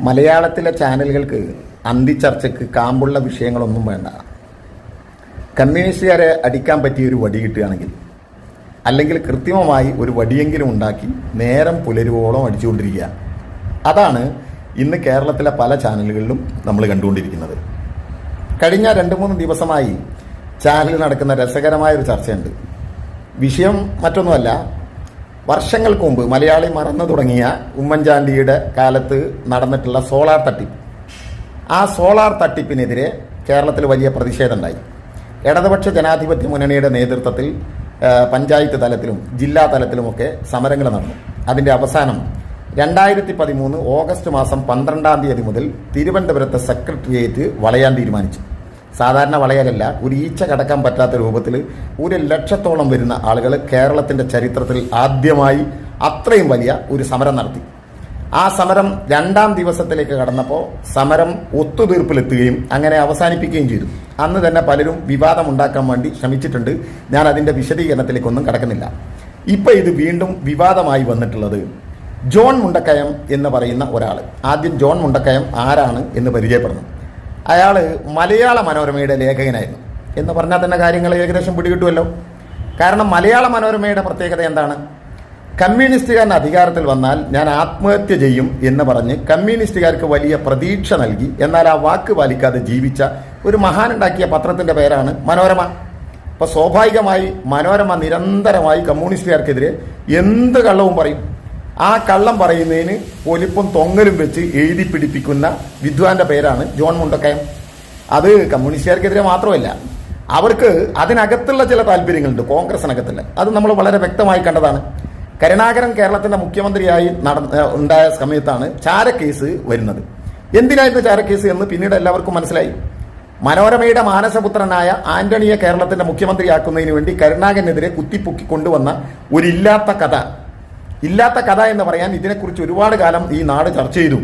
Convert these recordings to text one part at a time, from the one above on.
മലയാളത്തിലെ ചാനലുകൾക്ക് അന്തിച്ചർച്ചയ്ക്ക് കാമ്പുള്ള വിഷയങ്ങളൊന്നും വേണ്ട. കമ്മ്യൂണിസ്റ്റുകാരെ അടിക്കാൻ പറ്റിയ ഒരു വടി കിട്ടുകയാണെങ്കിൽ അല്ലെങ്കിൽ കൃത്രിമമായി ഒരു വടിയെങ്കിലും ഉണ്ടാക്കി നേരം പുലരുവോളം അടിച്ചുകൊണ്ടിരിക്കുക. അതാണ് ഇന്ന് കേരളത്തിലെ പല ചാനലുകളിലും നമ്മൾ കണ്ടുകൊണ്ടിരിക്കുന്നത്. കഴിഞ്ഞ രണ്ട് മൂന്ന് ദിവസമായി ചാനലിൽ നടക്കുന്ന രസകരമായ ഒരു ചർച്ചയുണ്ട്. വിഷയം മറ്റൊന്നുമല്ല വർഷങ്ങൾക്ക് മുമ്പ് മലയാളി മറന്നു തുടങ്ങിയ ഉമ്മൻചാണ്ടിയുടെ കാലത്ത് നടന്നിട്ടുള്ള സോളാർ തട്ടിപ്പ്. ആ സോളാർ തട്ടിപ്പിനെതിരെ കേരളത്തിൽ വലിയ പ്രതിഷേധം ഉണ്ടായി ഇടതുപക്ഷ ജനാധിപത്യ മുന്നണിയുടെ നേതൃത്വത്തിൽ പഞ്ചായത്ത് തലത്തിലും ജില്ലാ തലത്തിലുമൊക്കെ സമരങ്ങൾ നടന്നു. അതിന്റെ അവസാനം രണ്ടായിരത്തി പതിമൂന്ന് ഓഗസ്റ്റ് മാസം പന്ത്രണ്ടാം തീയതി മുതൽ തിരുവനന്തപുരത്തെ സെക്രട്ടേറിയറ്റ് വളയാൻ തീരുമാനിച്ചു. സാധാരണ വളയലല്ല ഒരു ഈച്ച കടക്കാൻ പറ്റാത്ത രൂപത്തിൽ ഒരു ലക്ഷത്തോളം വരുന്ന ആളുകൾ കേരളത്തിന്റെ ചരിത്രത്തിൽ ആദ്യമായി അത്രയും വലിയ ഒരു സമരം നടത്തി. ആ സമരം രണ്ടാം ദിവസത്തിലേക്ക് കടന്നപ്പോൾ സമരം ഒത്തുതീർപ്പിലെത്തുകയും അങ്ങനെ അവസാനിപ്പിക്കുകയും ചെയ്തു. അന്ന് തന്നെ പലരും വിവാദം ഉണ്ടാക്കാൻ വേണ്ടി ശ്രമിച്ചിട്ടുണ്ട്. ഞാൻ അതിന്റെ വിശദീകരണത്തിലേക്കൊന്നും കടക്കുന്നില്ല. ഇപ്പം ഇത് വീണ്ടും വിവാദമായി വന്നിട്ടുള്ളത് ജോൺ മുണ്ടക്കയം എന്ന് പറയുന്ന ഒരാൾ ആദ്യം ജോൺ മുണ്ടക്കയം ആരാണ് എന്ന് പരിചയപ്പെടുന്നു. അയാൾ മലയാള മനോരമയുടെ ലേഖകനായിരുന്നു. എന്ന് പറഞ്ഞാൽ തന്നെ കാര്യങ്ങൾ ഏകദേശം പിടികിട്ടുമല്ലോ. കാരണം മലയാള മനോരമയുടെ പ്രത്യേകത എന്താണ്? കമ്മ്യൂണിസ്റ്റുകാരൻ അധികാരത്തിൽ വന്നാൽ ഞാൻ ആത്മഹത്യ ചെയ്യും എന്ന് പറഞ്ഞ് കമ്മ്യൂണിസ്റ്റുകാർക്ക് വലിയ പ്രതീക്ഷ നൽകി. എന്നാൽ ആ വാക്ക് പാലിക്കാതെ ജീവിച്ച ഒരു മഹാനുണ്ടാക്കിയ പത്രത്തിന്റെ പേരാണ് മനോരമ. അപ്പോൾ സ്വാഭാവികമായി മനോരമ നിരന്തരമായി കമ്മ്യൂണിസ്റ്റുകാർക്കെതിരെ എന്ത് കള്ളവും പറയും. ആ കള്ളം പറയുന്നതിന് ഒലിപ്പും തൊങ്ങലും വെച്ച് എഴുതി പിടിപ്പിക്കുന്ന വിദ്വാന്റെ പേരാണ് ജോൺ മുണ്ടക്കയം. അത് കമ്മ്യൂണിസ്റ്റുകാർക്കെതിരെ മാത്രമല്ല അവർക്ക് അതിനകത്തുള്ള ചില താല്പര്യങ്ങളുണ്ട് കോൺഗ്രസിനകത്തുള്ള. അത് നമ്മൾ വളരെ വ്യക്തമായി കണ്ടതാണ്. കരുണാകരൻ കേരളത്തിന്റെ മുഖ്യമന്ത്രിയായി നടന്ന ഉണ്ടായ സമയത്താണ് ചാരക്കേസ് വരുന്നത്. എന്തിനായിരുന്നു ചാരക്കേസ് എന്ന് പിന്നീട് എല്ലാവർക്കും മനസ്സിലായി. മനോരമയുടെ മാനസപുത്രനായ ആന്റണിയെ കേരളത്തിന്റെ മുഖ്യമന്ത്രിയാക്കുന്നതിന് വേണ്ടി കരുണാകരനെതിരെ കുത്തിപ്പൊക്കി കൊണ്ടുവന്ന ഒരില്ലാത്ത കഥ. ഇല്ലാത്ത കഥ എന്ന് പറയാൻ ഇതിനെക്കുറിച്ച് ഒരുപാട് കാലം ഈ നാട് ചർച്ച ചെയ്തു.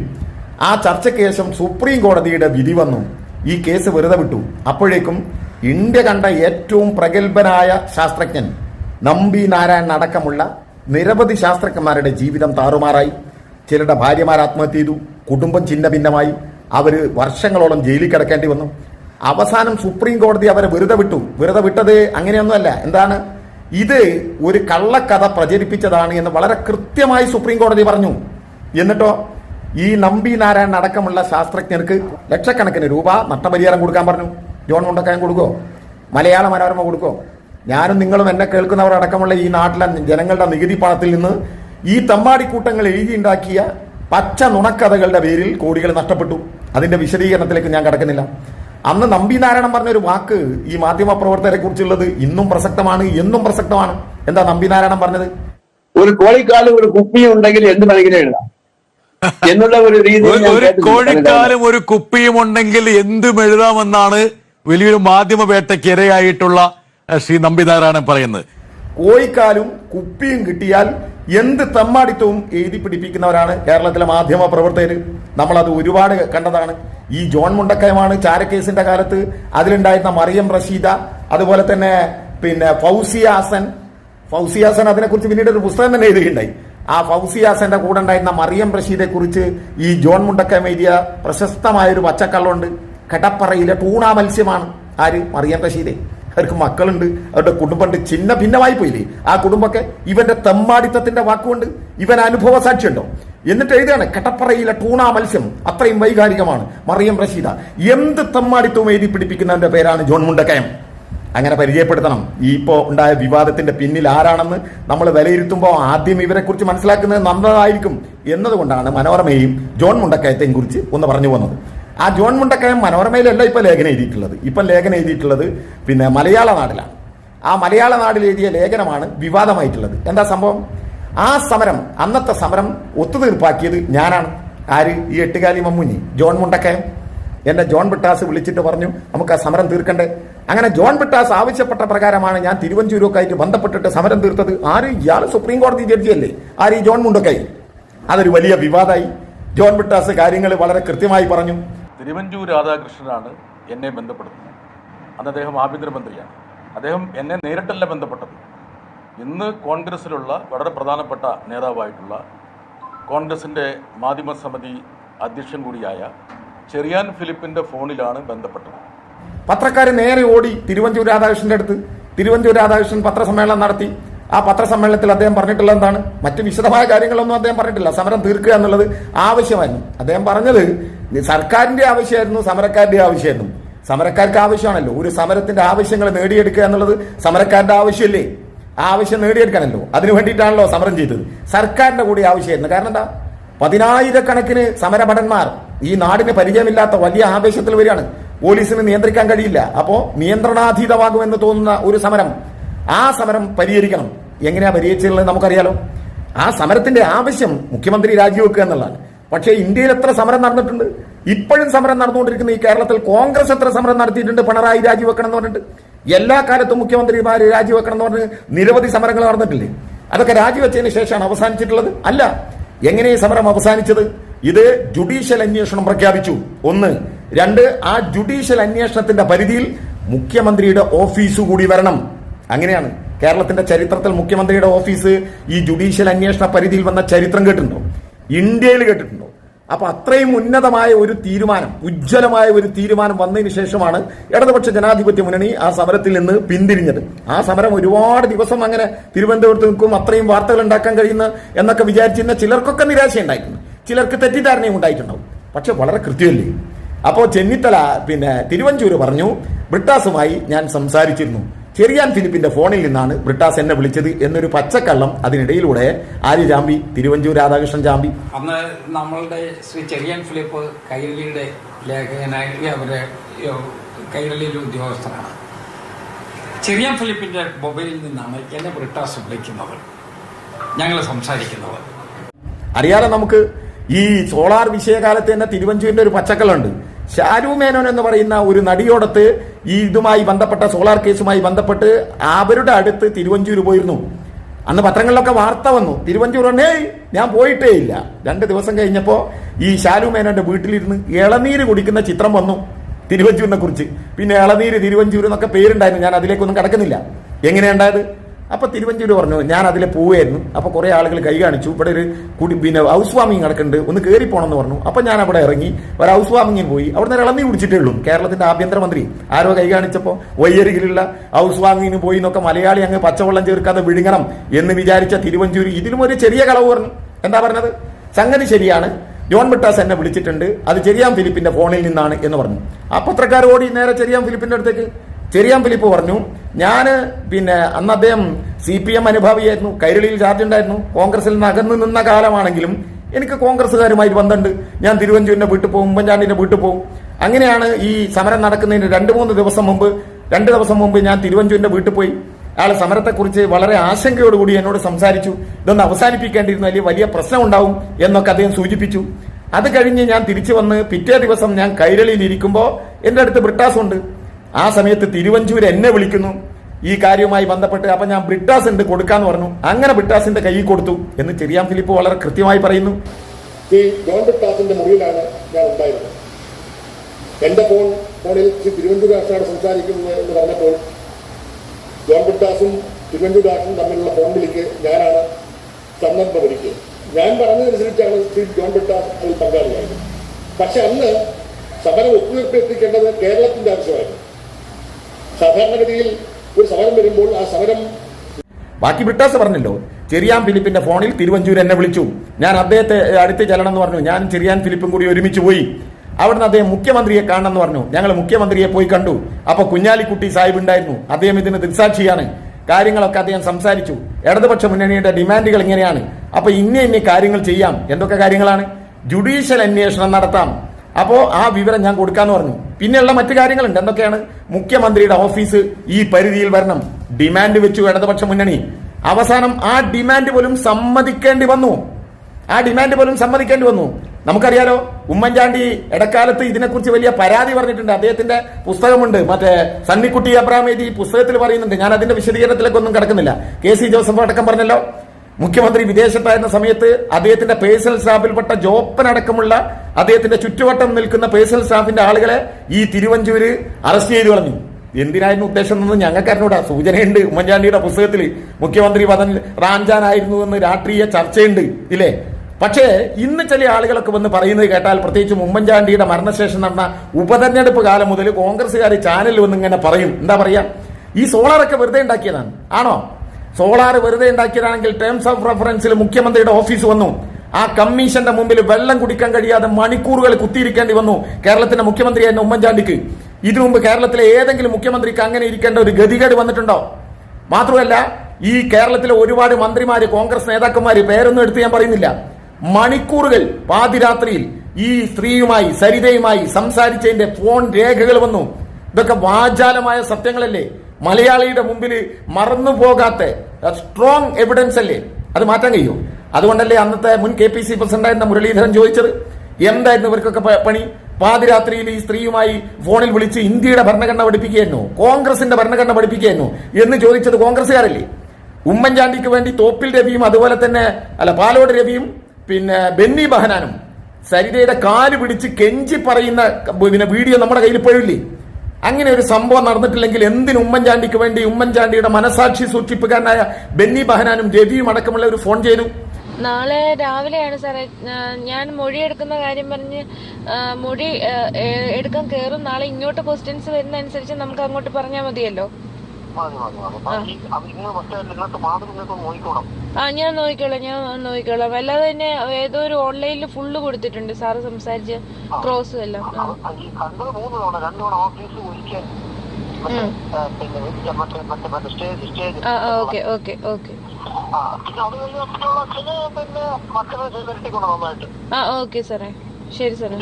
ആ ചർച്ചയ്ക്ക് ശേഷം സുപ്രീം കോടതിയുടെ വിധി വന്നു. ഈ കേസ് വെറുതെ വിട്ടു. അപ്പോഴേക്കും ഇന്ത്യ കണ്ട ഏറ്റവും പ്രഗത്ഭനായ ശാസ്ത്രജ്ഞൻ നമ്പി നാരായണൻ അടക്കമുള്ള നിരവധി ശാസ്ത്രജ്ഞന്മാരുടെ ജീവിതം താറുമാറായി. ചിലരുടെ ഭാര്യമാർ ആത്മഹത്യ ചെയ്തു. കുടുംബം ചിന്ന ഭിന്നമായി അവർ വർഷങ്ങളോളം ജയിലിൽ കിടക്കേണ്ടി വന്നു. അവസാനം സുപ്രീം കോടതി അവരെ വെറുതെ വിട്ടു. വെറുതെ വിട്ടത് അങ്ങനെയൊന്നുമല്ല. എന്താണ്? ഇത് ഒരു കള്ളക്കഥ പ്രചരിപ്പിച്ചതാണ് എന്ന് വളരെ കൃത്യമായി സുപ്രീം കോടതി പറഞ്ഞു. എന്നിട്ടോ ഈ നമ്പി നാരായണൻ അടക്കമുള്ള ശാസ്ത്രജ്ഞർക്ക് ലക്ഷക്കണക്കിന് രൂപ നഷ്ടപരിഹാരം കൊടുക്കാൻ പറഞ്ഞു. ജോൺ മുണ്ടക്കായൻ കൊടുക്കോ? മലയാള മനോരമ കൊടുക്കോ? ഞാനും നിങ്ങളും എന്നെ കേൾക്കുന്നവർ അടക്കമുള്ള ഈ നാട്ടിലെ ജനങ്ങളുടെ നികുതി പണത്തിൽ നിന്ന് ഈ തമ്മാടിക്കൂട്ടങ്ങൾ എഴുതിയുണ്ടാക്കിയ പച്ച നുണക്കഥകളുടെ പേരിൽ കോടികൾ നഷ്ടപ്പെട്ടു. അതിന്റെ വിശദീകരണത്തിലേക്ക് ഞാൻ കടക്കുന്നില്ല. അന്ന് നമ്പി നാരായണൻ പറഞ്ഞൊരു വാക്ക് ഈ മാധ്യമ പ്രവർത്തകരെ കുറിച്ചുള്ളത് ഇന്നും പ്രസക്തമാണ് എന്നും പ്രസക്തമാണ്. എന്താ നമ്പി നാരായണൻ പറഞ്ഞത്? ഒരു കോളിക്കാലും ഒരു കുപ്പിയും ഉണ്ടെങ്കിൽ എന്ത് വേണമെങ്കിലും എഴുതാം. എന്നുള്ള ഒരു രീതി ഒരു- ഒരു കോഴിക്കാലും ഒരു കുപ്പിയും ഉണ്ടെങ്കിൽ എന്തും എഴുതാമെന്നാണ് വലിയൊരു മാധ്യമ വേട്ടയ്ക്ക് ഇരയായിട്ടുള്ള ശ്രീ നമ്പി നാരായണൻ പറയുന്നത്. കോഴിക്കാലും കുപ്പിയും കിട്ടിയാൽ എന്ത് തമ്മാടിത്തവും എഴുതി പിടിപ്പിക്കുന്നവരാണ് കേരളത്തിലെ മാധ്യമ പ്രവർത്തകർ നമ്മളത് ഒരുപാട് കണ്ടതാണ്. ഈ ജോൺ മുണ്ടക്കയമാണ് ചാരക്കേസിന്റെ കാലത്ത് അതിലുണ്ടായിരുന്ന മറിയം റഷീദ അതുപോലെ തന്നെ പിന്നെ ഫൗസിയാസൻ ഫൗസിയാസൻ അതിനെക്കുറിച്ച് പിന്നീട് ഒരു പുസ്തകം തന്നെ എഴുതുകയുണ്ടായി. ആ ഫൗസിയാസന്റെ കൂടെ ഉണ്ടായിരുന്ന മറിയം റഷീദെ കുറിച്ച് ഈ ജോൺ മുണ്ടക്കയം എഴുതിയ പ്രശസ്തമായ ഒരു പച്ചക്കള്ളുണ്ട് കടപ്പറയിലെ ടൂണ മത്സ്യമാണ് ആര്? മറിയം റഷീദെ. അവർക്ക് മക്കളുണ്ട് അവരുടെ കുടുംബമുണ്ട്. ചിന്ന ഭിന്നമായി പോയില്ലേ ആ കുടുംബമൊക്കെ ഇവന്റെ തെമ്മാടിത്തത്തിന്റെ വാക്കുകൊണ്ട് ഇവൻ അനുഭവ സാക്ഷിയുണ്ടോ? എന്നിട്ട് എഴുതുകയാണ് കട്ടപ്പറയിലെ ടൂണാ മത്സ്യം അത്രയും വൈകാരികമാണ്. മറിയം റഷീദ എന്ത് തെമ്മാടിത്തവും എഴുതി പിടിപ്പിക്കുന്നതിന്റെ പേരാണ് ജോൺ മുണ്ടക്കയം. അങ്ങനെ പരിചയപ്പെടുത്തണം. ഈ ഇപ്പോൾ ഉണ്ടായ വിവാദത്തിന്റെ പിന്നിൽ ആരാണെന്ന് നമ്മൾ വിലയിരുത്തുമ്പോൾ ആദ്യം ഇവരെക്കുറിച്ച് മനസ്സിലാക്കുന്നത് നന്നതായിരിക്കും എന്നതുകൊണ്ടാണ് മനോരമയെയും ജോൺ മുണ്ടക്കയത്തെയും കുറിച്ച് ഒന്ന് പറഞ്ഞു വന്നത് ആ ജോൺ മുണ്ടക്കയം മനോരമയിലല്ല ഇപ്പം ലേഖനം എഴുതിയിട്ടുള്ളത്. ഇപ്പം ലേഖനം എഴുതിയിട്ടുള്ളത് പിന്നെ മലയാള നാടിലാണ്. ആ മലയാള നാടിൽ എഴുതിയ ലേഖനമാണ് വിവാദമായിട്ടുള്ളത്. എന്താ സംഭവം? ആ സമരം അന്നത്തെ സമരം ഒത്തുതീർപ്പാക്കിയത് ഞാനാണ്. ആര്? ഈ എട്ടുകാലി മമ്മൂഞ്ഞി ജോൺ മുണ്ടക്കയം. എന്നെ ജോൺ ബിട്ടാസ് വിളിച്ചിട്ട് പറഞ്ഞു നമുക്ക് ആ സമരം തീർക്കണ്ടേ? അങ്ങനെ ജോൺ ബിട്ടാസ് ആവശ്യപ്പെട്ട പ്രകാരമാണ് ഞാൻ തിരുവഞ്ചൂരൊക്കെ ആയിട്ട് ബന്ധപ്പെട്ടിട്ട് സമരം തീർത്തത്. ആര്? ഇയാൾ സുപ്രീം കോടതി ജഡ്ജിയല്ലേ. ആര്? ഈ ജോൺ മുണ്ടക്കൈ അതൊരു വലിയ വിവാദമായി ജോൺ ബിട്ടാസ് കാര്യങ്ങൾ വളരെ കൃത്യമായി പറഞ്ഞു. തിരുവഞ്ചൂർ രാധാകൃഷ്ണനാണ് എന്നെ ബന്ധപ്പെടുന്നത് അന്ന് അദ്ദേഹം ആഭ്യന്തരമന്ത്രിയാണ്. അദ്ദേഹം എന്നെ നേരിട്ടല്ല ബന്ധപ്പെട്ടത്. ഇന്ന് കോൺഗ്രസ്സിലുള്ള വളരെ പ്രധാനപ്പെട്ട നേതാവായിട്ടുള്ള കോൺഗ്രസിന്റെ മാധ്യമ സമിതി അധ്യക്ഷൻ കൂടിയായ ചെറിയാൻ ഫിലിപ്പിന്റെ ഫോണിലാണ് ബന്ധപ്പെട്ടത്. പത്രക്കാർ നേരെ ഓടി തിരുവഞ്ചൂർ രാധാകൃഷ്ണന്റെ അടുത്ത് തിരുവഞ്ചൂർ രാധാകൃഷ്ണൻ പത്രസമ്മേളനം നടത്തി. ആ പത്രസമ്മേളനത്തിൽ അദ്ദേഹം പറഞ്ഞിട്ടുള്ള എന്താണ്? മറ്റ് വിശദമായ കാര്യങ്ങളൊന്നും അദ്ദേഹം പറഞ്ഞിട്ടില്ല. സമരം തീർക്കുക എന്നുള്ളത് ആവശ്യമായിരുന്നു. അദ്ദേഹം പറഞ്ഞത് സർക്കാരിന്റെ ആവശ്യമായിരുന്നു സമരക്കാരുടെ ആവശ്യമായിരുന്നു. സമരക്കാർക്ക് ആവശ്യമാണല്ലോ. ഒരു സമരത്തിന്റെ ആവശ്യങ്ങൾ നേടിയെടുക്കുക എന്നുള്ളത് സമരക്കാരുടെ ആവശ്യമല്ലേ ആ ആവശ്യം നേടിയെടുക്കാനല്ലോ. അതിനു വേണ്ടിയിട്ടാണല്ലോ സമരം ചെയ്തത്. സർക്കാരിന്റെ കൂടി ആവശ്യമായിരുന്നു. കാരണം എന്താ? പതിനായിരക്കണക്കിന് സമരഭടന്മാർ ഈ നാടിന് പരിചയമില്ലാത്ത വലിയ ആവേശത്തിൽ വരികയാണ്. പോലീസിന് നിയന്ത്രിക്കാൻ കഴിയില്ല. അപ്പോ നിയന്ത്രണാതീതമാകുമെന്ന് തോന്നുന്ന ഒരു സമരം. ആ സമരം പരിഹരിക്കണം. എങ്ങനെയാ പരിഹരിച്ചുള്ളത് നമുക്കറിയാലോ. ആ സമരത്തിന്റെ ആവശ്യം മുഖ്യമന്ത്രി രാജിവെക്കുക എന്നുള്ളതാണ്. പക്ഷേ ഇന്ത്യയിൽ എത്ര സമരം നടന്നിട്ടുണ്ട്? ഇപ്പോഴും സമരം നടന്നുകൊണ്ടിരിക്കുന്ന ഈ കേരളത്തിൽ കോൺഗ്രസ് എത്ര സമരം നടത്തിയിട്ടുണ്ട്? പിണറായി രാജിവെക്കണം എന്ന് പറഞ്ഞിട്ട്. എല്ലാ കാലത്തും മുഖ്യമന്ത്രിമാര് രാജിവെക്കണം എന്ന് പറഞ്ഞ് നിരവധി സമരങ്ങൾ നടന്നിട്ടില്ലേ? അതൊക്കെ രാജിവെച്ചതിന് ശേഷമാണ് അവസാനിച്ചിട്ടുള്ളത്. അല്ല എങ്ങനെ ഈ സമരം അവസാനിച്ചത്? ഇത് ജുഡീഷ്യൽ അന്വേഷണം പ്രഖ്യാപിച്ചു. ഒന്ന് രണ്ട് ആ ജുഡീഷ്യൽ അന്വേഷണത്തിന്റെ പരിധിയിൽ മുഖ്യമന്ത്രിയുടെ ഓഫീസ് കൂടി വരണം. അങ്ങനെയാണ്. കേരളത്തിന്റെ ചരിത്രത്തിൽ മുഖ്യമന്ത്രിയുടെ ഓഫീസ് ഈ ജുഡീഷ്യൽ അന്വേഷണ പരിധിയിൽ വന്ന ചരിത്രം കേട്ടിട്ടുണ്ടോ? ഇന്ത്യയിൽ കേട്ടിട്ടുണ്ടോ? അപ്പൊ അത്രയും ഉന്നതമായ ഒരു തീരുമാനം ഉജ്ജ്വലമായ ഒരു തീരുമാനം വന്നതിന് ശേഷമാണ് ഇടതുപക്ഷ ജനാധിപത്യ മുന്നണി ആ സമരത്തിൽ നിന്ന് പിന്തിരിഞ്ഞത്. ആ സമരം ഒരുപാട് ദിവസം അങ്ങനെ തിരുവനന്തപുരത്ത് നിൽക്കും അത്രയും വാർത്തകൾ ഉണ്ടാക്കാൻ കഴിയുന്ന എന്നൊക്കെ വിചാരിച്ചിരുന്ന ചിലർക്കൊക്കെ നിരാശയുണ്ടായിട്ടുണ്ട്. ചിലർക്ക് തെറ്റിദ്ധാരണയും ഉണ്ടായിട്ടുണ്ടാവും. പക്ഷെ വളരെ കൃത്യമല്ലേ? അപ്പോ ചെന്നിത്തല പിന്നെ തിരുവഞ്ചൂര് പറഞ്ഞു ബ്രിട്ടാസുമായി ഞാൻ സംസാരിച്ചിരുന്നു. ചെറിയാൻ ഫിലിപ്പിന്റെ ഫോണിൽ നിന്നാണ് ബ്രിട്ടാസ് എന്നെ വിളിച്ചത് എന്നൊരു പച്ചക്കള്ളം അതിനിടയിലൂടെ ആര്യ ജാമ്പി തിരുവഞ്ചൂർ രാധാകൃഷ്ണൻ ജാമ്പി. അന്ന് നമ്മളുടെ ശ്രീ ചെറിയാൻ ഫിലിപ്പ് കൈരളിയുടെ ലേഖകനായി അവരെ കൈരളിയിലെ ഉദ്യോഗസ്ഥനാണ്. ചെറിയാൻ ഫിലിപ്പിന്റെ മൊബൈലിൽ നിന്നാണ് എന്നെ ബ്രിട്ടാസ് വിളിക്കുന്നത്. ഞങ്ങൾ സംസാരിക്കുന്നത്. അറിയാതെ നമുക്ക് ഈ സോളാർ വിഷയകാലത്ത് തന്നെ തിരുവഞ്ചൂരിന്റെ ഒരു പച്ചക്കളുണ്ട് ഷാരു മേനോൻ എന്ന് പറയുന്ന ഒരു നടിയോടത്ത് ഈ ഇതുമായി ബന്ധപ്പെട്ട സോളാർ കേസുമായി ബന്ധപ്പെട്ട് അവരുടെ അടുത്ത് തിരുവഞ്ചൂര് പോയിരുന്നു. അന്ന് പത്രങ്ങളിലൊക്കെ വാർത്ത വന്നു. തിരുവഞ്ചൂർ പറഞ്ഞേ ഞാൻ പോയിട്ടേ ഇല്ല. രണ്ട് ദിവസം കഴിഞ്ഞപ്പോ ഈ ഷാലു മേനോന്റെ വീട്ടിലിരുന്ന് ഇളനീര് കുടിക്കുന്ന ചിത്രം വന്നു തിരുവഞ്ചൂരിനെ കുറിച്ച്. പിന്നെ ഇളനീര് തിരുവഞ്ചൂർ എന്നൊക്കെ പേരുണ്ടായിരുന്നു. ഞാൻ അതിലേക്കൊന്നും കിടക്കുന്നില്ല. എങ്ങനെയുണ്ടായത് അപ്പൊ തിരുവഞ്ചൂര് പറഞ്ഞു ഞാൻ അതിലെ പോവായിരുന്നു. അപ്പൊ കുറെ ആളുകൾ കൈ കാണിച്ചു. ഇവിടെ ഒരു കുടി പിന്നെ ഹൗസ് വാമിങ് നടക്കുന്നുണ്ട്. ഒന്ന് കയറി പോണെന്ന് പറഞ്ഞു. അപ്പൊ ഞാൻ അവിടെ ഇറങ്ങി. ഒരു ഹൗസ് വാമിങ്ങിന് പോയി. അവിടെ നിന്ന് ഇളന്നി കുടിച്ചിട്ടേ ഉള്ളൂ. കേരളത്തിന്റെ ആഭ്യന്തരമന്ത്രി ആരോ കൈ കാണിച്ചപ്പോ വയ്യരികിലുള്ള ഹൗസ് വാമിങ്ങിന് പോയി എന്നൊക്കെ മലയാളി അങ്ങ് പച്ചവെള്ളം ചേർക്കാതെ വിഴുങ്ങണം എന്ന് വിചാരിച്ച തിരുവഞ്ചൂര് ഇതിലും ഒരു ചെറിയ കളവ് പറഞ്ഞു. എന്താ പറഞ്ഞത്? സംഗതി ശരിയാണ്. ജോൺ മിട്ടാസ് എന്നെ വിളിച്ചിട്ടുണ്ട്. അത് ചെറിയാൻ ഫിലിപ്പിന്റെ ഫോണിൽ നിന്നാണ് എന്ന് പറഞ്ഞു. ആ പത്രക്കാർ ഓടി നേരെ ചെറിയാൻ ഫിലിപ്പിന്റെ അടുത്തേക്ക്. ചെറിയാൻ ഫിലിപ്പ് പറഞ്ഞു. ഞാൻ പിന്നെ അന്ന് അദ്ദേഹം സി പി എം അനുഭാവിയായിരുന്നു. കൈരളിയിൽ ചാർജ് ഉണ്ടായിരുന്നു. കോൺഗ്രസിൽ നിന്ന് നിന്ന കാലമാണെങ്കിലും എനിക്ക് കോൺഗ്രസ്സുകാരുമായി ബന്ധമുണ്ട്. ഞാൻ തിരുവഞ്ചൂരിന്റെ വീട്ടിൽ പോകും ഉമ്മൻചാണ്ടിന്റെ വീട്ടിൽ പോകും. അങ്ങനെയാണ് ഈ സമരം നടക്കുന്നതിന് രണ്ട് മൂന്ന് ദിവസം മുമ്പ് രണ്ട് ദിവസം മുമ്പ് ഞാൻ തിരുവഞ്ചൂരിന്റെ വീട്ടിൽ പോയി. അയാൾ സമരത്തെക്കുറിച്ച് വളരെ ആശങ്കയോടുകൂടി എന്നോട് സംസാരിച്ചു. ഇതൊന്ന് അവസാനിപ്പിക്കേണ്ടിയിരുന്ന വലിയ വലിയ പ്രശ്നം ഉണ്ടാവും എന്നൊക്കെ അദ്ദേഹം സൂചിപ്പിച്ചു. അത് കഴിഞ്ഞ് ഞാൻ തിരിച്ചു വന്ന് പിറ്റേ ദിവസം ഞാൻ കൈരളിയിൽ ഇരിക്കുമ്പോൾ എന്റെ അടുത്ത് ബ്രിട്ടാസ് ഉണ്ട് ആ സമയത്ത് തിരുവഞ്ചൂർ എന്നെ വിളിക്കുന്നു. ഈ കാര്യവുമായി ബന്ധപ്പെട്ട് അപ്പൊ ഞാൻ ബ്രിട്ടാസ് ഉണ്ട് കൊടുക്കാന്ന് പറഞ്ഞു. അങ്ങനെ ബ്രിട്ടാസിന്റെ കയ്യിൽ കൊടുത്തു എന്ന് ചെറിയാൻ ഫിലിപ്പ് വളരെ കൃത്യമായി പറയുന്നു. ഈ ജോൺ മുറിയിലാണ് ഞാൻ ഉണ്ടായിരുന്നത്. എന്റെ ഫോൺ ഫോണിൽ തിരുവഞ്ചൂർ ആശാണ് സംസാരിക്കുന്നത് എന്ന് പറഞ്ഞപ്പോൾ ജോൺ ബ്രിട്ടാസും തിരുവഞ്ചൂർ ആശും തമ്മിലുള്ള ഫോൺ വിളിക്ക് ഞാനാണ് സന്ദർഭം ഒരുക്കിയത് ഞാൻ പറഞ്ഞതനുസരിച്ചാണ് ശ്രീ ജോൺ ബ്രിട്ടാസ് അതിൽ പങ്കാളിയായത്. പക്ഷെ അന്ന് സമരം ഒത്തുതീർപ്പ് എത്തിക്കേണ്ടത് കേരളത്തിന്റെ ആവശ്യമായിരുന്നു. സാധാരണഗതിയിൽ ഒരു സമരം വരുമ്പോൾ ആ സമരം ബാക്കി ബ്രിട്ടാസ് പറഞ്ഞല്ലോ ചെറിയാൻ ഫിലിപ്പിന്റെ ഫോണിൽ തിരുവഞ്ചൂർ എന്നെ വിളിച്ചു. ഞാൻ അദ്ദേഹത്തെ അടുത്ത് ചെല്ലണം എന്ന് പറഞ്ഞു. ഞാൻ ചെറിയാൻ ഫിലിപ്പും കൂടി ഒരുമിച്ച് പോയി. അവിടുന്ന് അദ്ദേഹം മുഖ്യമന്ത്രിയെ കാണണമെന്ന് പറഞ്ഞു. ഞങ്ങൾ മുഖ്യമന്ത്രിയെ പോയി കണ്ടു. അപ്പോൾ കുഞ്ഞാലിക്കുട്ടി സാഹിബ് ഉണ്ടായിരുന്നു. അദ്ദേഹം ഇതിന് ദൃക്സാക്ഷിയാണ്. കാര്യങ്ങളൊക്കെ അദ്ദേഹം സംസാരിച്ചു. ഇടതുപക്ഷ മുന്നണിയുടെ ഡിമാൻഡുകൾ ഇങ്ങനെയാണ്. അപ്പോൾ ഇന്ന ഇന്ന കാര്യങ്ങൾ ചെയ്യാം. എന്തൊക്കെ കാര്യങ്ങളാണ്? ജുഡീഷ്യൽ അന്വേഷണം നടത്താം. അപ്പോ ആ വിവരം ഞാൻ കൊടുക്കാന്ന് പറഞ്ഞു. പിന്നെയുള്ള മറ്റു കാര്യങ്ങളുണ്ട്. എന്തൊക്കെയാണ്? മുഖ്യമന്ത്രിയുടെ ഓഫീസ് ഈ പരിധിയിൽ വരണം. ഡിമാൻഡ് വെച്ചു ഇടതുപക്ഷ മുന്നണി. അവസാനം ആ ഡിമാൻഡ് പോലും സമ്മതിക്കേണ്ടി വന്നു. ആ ഡിമാൻഡ് പോലും സമ്മതിക്കേണ്ടി വന്നു. നമുക്കറിയാലോ ഉമ്മൻചാണ്ടി ഇടക്കാലത്ത് ഇതിനെക്കുറിച്ച് വലിയ പരാതി പറഞ്ഞിട്ടുണ്ട്. അദ്ദേഹത്തിന്റെ പുസ്തകമുണ്ട്. മറ്റേ സണ്ണിക്കുട്ടി അബ്രാം എഴുതി ഈ പുസ്തകത്തിൽ പറയുന്നുണ്ട്. ഞാൻ അതിന്റെ വിശദീകരണത്തിലേക്കൊന്നും കിടക്കുന്നില്ല. കെ സി ജോസഫ് അടക്കം പറഞ്ഞല്ലോ. മുഖ്യമന്ത്രി വിദേശത്തായിരുന്ന സമയത്ത് അദ്ദേഹത്തിന്റെ പേഴ്സണൽ സ്റ്റാഫിൽപ്പെട്ട ജോപ്പൻ അടക്കമുള്ള അദ്ദേഹത്തിന്റെ ചുറ്റുവട്ടം നിൽക്കുന്ന പേഴ്സണൽ സ്റ്റാഫിന്റെ ആളുകളെ ഈ തിരുവഞ്ചൂര് അറസ്റ്റ് ചെയ്തു കളഞ്ഞു. എന്തിനായിരുന്നു ഉദ്ദേശം എന്ന് ഞങ്ങൾക്കാരനോട് സൂചനയുണ്ട്. ഉമ്മൻചാണ്ടിയുടെ പുസ്തകത്തിൽ മുഖ്യമന്ത്രി വധൻ റാഞ്ചാനായിരുന്നു എന്ന് രാഷ്ട്രീയ ചർച്ചയുണ്ട് ഇല്ലേ? പക്ഷേ ഇന്ന് ചില ആളുകളൊക്കെ വന്ന് പറയുന്നത് കേട്ടാൽ പ്രത്യേകിച്ചും ഉമ്മൻചാണ്ടിയുടെ മരണശേഷം നടന്ന ഉപതെരഞ്ഞെടുപ്പ് കാലം മുതൽ കോൺഗ്രസ്സുകാർ ചാനലിൽ വന്ന് ഇങ്ങനെ പറയും. എന്താ പറയാ? ഈ സോളാറൊക്കെ വെറുതെ ഉണ്ടാക്കിയതാണ്. ആണോ? സോളാർ വെറുതെ ഉണ്ടാക്കിയതാണെങ്കിൽ ടേംസ് ഓഫ് റെഫറൻസിൽ മുഖ്യമന്ത്രിയുടെ ഓഫീസ് വന്നു. ആ കമ്മീഷന്റെ മുമ്പിൽ വെള്ളം കുടിക്കാൻ കഴിയാതെ മണിക്കൂറുകൾ കുത്തിയിരിക്കേണ്ടി വന്നു. കേരളത്തിന്റെ മുഖ്യമന്ത്രിയായിരുന്ന ഉമ്മൻചാണ്ടിക്ക്. ഇതിനു മുമ്പ് കേരളത്തിലെ ഏതെങ്കിലും മുഖ്യമന്ത്രിക്ക് അങ്ങനെ ഇരിക്കേണ്ട ഒരു ഗതികേട് വന്നിട്ടുണ്ടോ? മാത്രമല്ല ഈ കേരളത്തിലെ ഒരുപാട് മന്ത്രിമാര് കോൺഗ്രസ് നേതാക്കന്മാര് പേരൊന്നും എടുത്ത് ഞാൻ പറയുന്നില്ല. മണിക്കൂറുകൾ പാതിരാത്രിയിൽ ഈ സ്ത്രീയുമായി സരിതയുമായി സംസാരിച്ചതിന്റെ ഫോൺ രേഖകൾ വന്നു. ഇതൊക്കെ വാചാലമായ സത്യങ്ങളല്ലേ? മലയാളിയുടെ മുമ്പിൽ മറന്നു പോകാത്ത സ്ട്രോങ് എവിഡൻസ് അല്ലേ? അത് മാറ്റാൻ കഴിയുമോ? അതുകൊണ്ടല്ലേ അന്നത്തെ മുൻ കെ പി സി പ്രസിഡന്റായിരുന്ന മുരളീധരൻ ചോദിച്ചത്? എന്തായിരുന്നു ഇവർക്കൊക്കെ പണി? പാതിരാത്രിയിൽ ഈ സ്ത്രീയുമായി ഫോണിൽ വിളിച്ച് ഇന്ത്യയുടെ ഭരണഘടന പഠിപ്പിക്കുകയായിരുന്നു. കോൺഗ്രസിന്റെ ഭരണഘടന പഠിപ്പിക്കുകയായിരുന്നു. എന്ന് ചോദിച്ചത് കോൺഗ്രസ്സുകാരല്ലേ? ഉമ്മൻചാണ്ടിക്ക് വേണ്ടി തോപ്പിൽ രവിയും അതുപോലെ തന്നെ അല്ല പാലോട് രവിയും പിന്നെ ബെന്നി ബഹനാനും സരിതയുടെ കാൽ പിടിച്ച് കെഞ്ചി പറയുന്ന പിന്നെ വീഡിയോ നമ്മുടെ കയ്യിൽ ഇപ്പോഴില്ലേ അങ്ങനെ ഒരു സംഭവം നടന്നിട്ടില്ലെങ്കിൽ എന്തിന് ഉമ്മൻചാണ്ടിക്ക് വേണ്ടി ഉമ്മൻചാണ്ടിയുടെ മനസാക്ഷി സൂക്ഷിപ്പുകാരനായ ബെന്നി ബഹനാനും രവിയും അടക്കമുള്ള ഒരു ഫോൺ ചെയ്തു? നാളെ രാവിലെയാണ് സാറേ. ഞാൻ മൊഴി എടുക്കുന്ന കാര്യം പറഞ്ഞ് മൊഴി എടുക്കാൻ കയറും നാളെ ഇങ്ങോട്ട് ക്വസ്റ്റ്യൻസ് വരുന്ന അനുസരിച്ച് നമുക്ക് അങ്ങോട്ട് പറഞ്ഞാൽ മതിയല്ലോ. ആ. ഞാൻ നോക്കിക്കോളാം ഞാൻ നോക്കിക്കോളാം. അല്ലാതെ തന്നെ ഏതോ ഒരു ഓൺലൈനിൽ ഫുള്ള് കൊടുത്തിട്ടുണ്ട് സാറ് സംസാരിച്ച് ക്രോസും എല്ലാം. പിന്നെ പിന്നെ അത് പിന്നെ ആ സാറേ. ശരി സാറേ.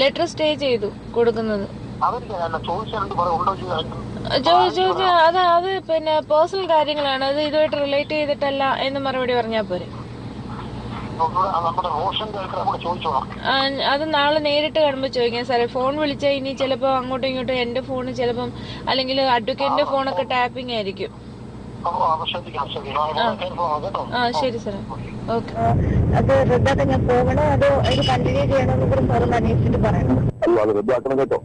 ലെറ്റർ സ്റ്റേ ചെയ്തു കൊടുക്കുന്നത്. അത് പിന്നെ പേഴ്സണൽ കാര്യങ്ങളാണ്. അത് ഇതുമായിട്ട് റിലേറ്റ് ചെയ്തിട്ടല്ല എന്ന് മറുപടി പറഞ്ഞാൽ പോരെ നമ്മുടെ റോഷന്റെ ആൾക്കാരെ കൂടെ ചോദിച്ചോളാം ആ, അത് നാളെ നേരിട്ട് കാണുമ്പോൾ ചോദിക്കാം സാറേ. ഫോൺ വിളിച്ചാൽ ഇനി ചിലപ്പോ അങ്ങോട്ടും ഇങ്ങോട്ടും എന്റെ ഫോൺ ചിലപ്പം അല്ലെങ്കിൽ അഡ്വക്കേറ്റിന്റെ ഫോണൊക്കെ ടാപ്പിംഗ് ആയിരിക്കും. ആ ശരി സാറേ. ഓക്കെ. അത് റദ്ദാക്കാൻ ഞാൻ പോകണോ? അതോ ഇത് കണ്ടിന്യൂ ചെയ്യണമെന്ന് കൂടെ സാറ് അന്വേഷിച്ചിട്ട് പറയണം? റദ്ദാക്കണം കേട്ടോ.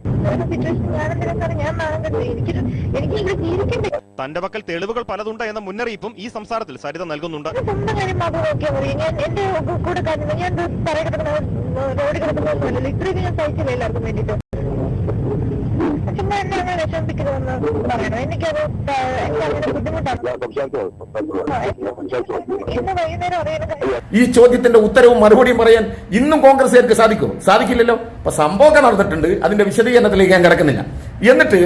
സിറ്റുവേഷൻ ഞാനെന്തിനാ സാറേ. ഞാൻ നാളെ എനിക്ക് എനിക്ക് ഇവിടെ ജീവിക്കണ്ടേ? തന്റെ പക്കൽ തെളിവുകൾ പലതുണ്ട് എന്ന മുന്നറിയിപ്പും ഈ സംസാരത്തിൽ സരിത നൽകുന്നുണ്ട്. ഈ ചോദ്യത്തിന്റെ ഉത്തരവും മറുപടിയും പറയാൻ ഇന്നും കോൺഗ്രസുകാർക്ക് സാധിക്കും സാധിക്കില്ലല്ലോ. അപ്പൊ സംഭവം നടന്നിട്ടുണ്ട്. അതിന്റെ വിശദീകരണത്തിലേക്ക് ഞാൻ കിടക്കുന്നില്ല. എന്നിട്ട്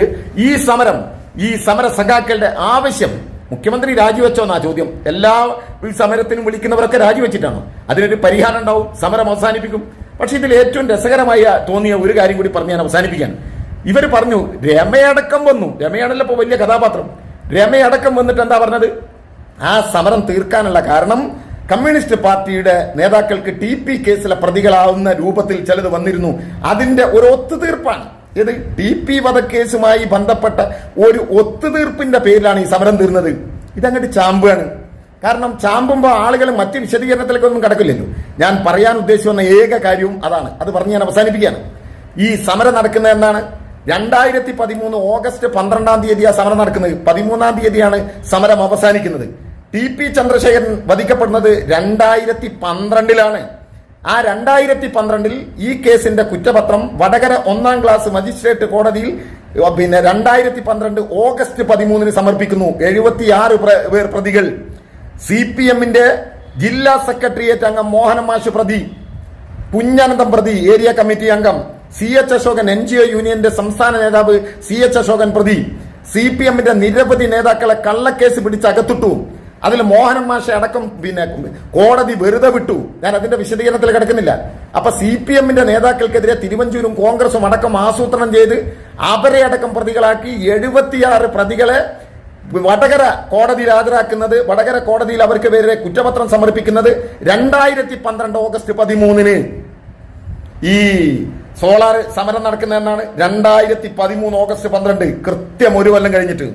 ഈ സമരം ഈ സമര സഖാക്കളുടെ ആവശ്യം മുഖ്യമന്ത്രി രാജിവെച്ചോ എന്നാ ചോദ്യം. എല്ലാ സമരത്തിനും വിളിക്കുന്നവരൊക്കെ രാജിവെച്ചിട്ടാണ്. അതിനൊരു പരിഹാരം ഉണ്ടാവും സമരം അവസാനിപ്പിക്കും. പക്ഷെ ഇതിൽ ഏറ്റവും രസകരമായ തോന്നിയ ഒരു കാര്യം കൂടി പറഞ്ഞ് ഞാൻ അവസാനിപ്പിക്കാൻ. ഇവർ പറഞ്ഞു രമയടക്കം വന്നു. രമയാണല്ലോ ഇപ്പൊ വലിയ കഥാപാത്രം. രമയടക്കം വന്നിട്ട് എന്താ പറഞ്ഞത്? ആ സമരം തീർക്കാനുള്ള കാരണം കമ്മ്യൂണിസ്റ്റ് പാർട്ടിയുടെ നേതാക്കൾക്ക് ടി പി കേസിലെ പ്രതികളാവുന്ന രൂപത്തിൽ ചിലത് വന്നിരുന്നു. അതിന്റെ ഒരു ഒത്തുതീർപ്പാണ്. ഇത് ടി പി വധക്കേസുമായി ബന്ധപ്പെട്ട ഒരു ഒത്തുതീർപ്പിന്റെ പേരിലാണ് ഈ സമരം തീർന്നത്. ഇതങ്ങോട്ട് ചാമ്പുകയാണ്. കാരണം ചാമ്പുമ്പോൾ ആളുകൾ മറ്റ് വിശദീകരണത്തിലേക്കൊന്നും കടക്കില്ലല്ലോ. ഞാൻ പറയാൻ ഉദ്ദേശിച്ചു ഏക കാര്യവും അതാണ്. അത് പറഞ്ഞ് ഞാൻ അവസാനിപ്പിക്കുകയാണ്. ഈ സമരം നടക്കുന്നത് എന്നാണ് രണ്ടായിരത്തി പതിമൂന്ന് ഓഗസ്റ്റ് പന്ത്രണ്ടാം തീയതിയാണ് സമരം നടക്കുന്നത്. പതിമൂന്നാം തീയതിയാണ് സമരം അവസാനിക്കുന്നത്. ടി പി ചന്ദ്രശേഖരൻ വധിക്കപ്പെടുന്നത് രണ്ടായിരത്തി പന്ത്രണ്ടിലാണ് ആ രണ്ടായിരത്തി പന്ത്രണ്ടിൽ ഈ കേസിന്റെ കുറ്റപത്രം വടകര ഒന്നാം ക്ലാസ് മജിസ്ട്രേറ്റ് കോടതിയിൽ പിന്നെ രണ്ടായിരത്തി പന്ത്രണ്ട് ഓഗസ്റ്റ് പതിമൂന്നിന് സമർപ്പിക്കുന്നു. എഴുപത്തിയാറ് പേർ പ്രതികൾ. സി പി എമ്മിന്റെ ജില്ലാ സെക്രട്ടേറിയറ്റ് അംഗം മോഹന മാഷ് പ്രതി കുഞ്ഞാനന്ദം പ്രതി ഏരിയ കമ്മിറ്റി അംഗം. C H Ashokan N G O യൂണിയന്റെ സംസ്ഥാന നേതാവ് സി എച്ച് അശോകൻ പ്രതി. സി പി എമ്മിന്റെ നിരവധി നേതാക്കളെ കള്ളക്കേസ് പിടിച്ച് അകത്തിട്ടു. അതിൽ മോഹനൻ മാഷ അടക്കം പിന്നെ കോടതി വെറുതെ വിട്ടു. ഞാൻ അതിന്റെ വിശദീകരണത്തിൽ കിടക്കുന്നില്ല. അപ്പൊ സി പി എമ്മിന്റെ നേതാക്കൾക്കെതിരെ തിരുവഞ്ചൂരും കോൺഗ്രസും അടക്കം ആസൂത്രണം ചെയ്ത് അവരെ അടക്കം പ്രതികളാക്കി എഴുപത്തിയാറ് പ്രതികളെ വടകര കോടതിയിൽ ഹാജരാക്കുന്നത് വടകര കോടതിയിൽ അവർക്ക് പേരെ കുറ്റപത്രം സമർപ്പിക്കുന്നത് രണ്ടായിരത്തി പന്ത്രണ്ട് ഓഗസ്റ്റ് പതിമൂന്നിന്. ഈ സോളാർ സമരം നടക്കുന്നതെന്നാണ് രണ്ടായിരത്തി പതിമൂന്ന് ഓഗസ്റ്റ് പന്ത്രണ്ട്. കൃത്യം ഒരു കൊല്ലം കഴിഞ്ഞിട്ട്.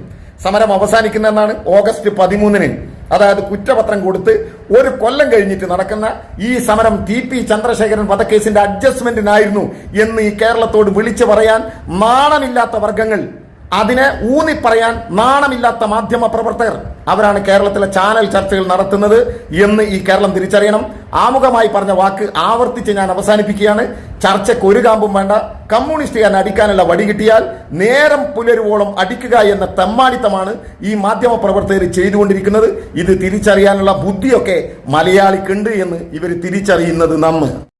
സമരം അവസാനിക്കുന്നതെന്നാണ് ഓഗസ്റ്റ് പതിമൂന്നിന്. അതായത് കുറ്റപത്രം കൊടുത്ത് ഒരു കൊല്ലം കഴിഞ്ഞിട്ട് നടക്കുന്ന ഈ സമരം ടി പി ചന്ദ്രശേഖരൻ വധക്കേസിന്റെ അഡ്ജസ്റ്റ്മെന്റിനായിരുന്നു എന്ന് ഈ കേരളത്തോട് വിളിച്ചു പറയാൻ നാണമില്ലാത്ത വർഗങ്ങൾ അതിനെ ഊന്നിപ്പറയാൻ നാണമില്ലാത്ത മാധ്യമ പ്രവർത്തകർ അവരാണ് കേരളത്തിലെ ചാനൽ ചർച്ചകൾ നടത്തുന്നത് എന്ന് ഈ കേരളം തിരിച്ചറിയണം. ആമുഖമായി പറഞ്ഞ വാക്ക് ആവർത്തിച്ച് ഞാൻ അവസാനിപ്പിക്കുകയാണ്. ചർച്ചയ്ക്ക് ഒരു കാമ്പും വേണ്ട. കമ്മ്യൂണിസ്റ്റുകാരൻ അടിക്കാനുള്ള വടി കിട്ടിയാൽ നേരം പുലരുവോളം അടിക്കുക എന്ന തെമ്മാടിത്തമാണ് ഈ മാധ്യമ പ്രവർത്തകർ ചെയ്തുകൊണ്ടിരിക്കുന്നത്. ഇത് തിരിച്ചറിയാനുള്ള ബുദ്ധിയൊക്കെ മലയാളിക്കുണ്ട് എന്ന് ഇവർ തിരിച്ചറിയുന്നത് നമ്മ്.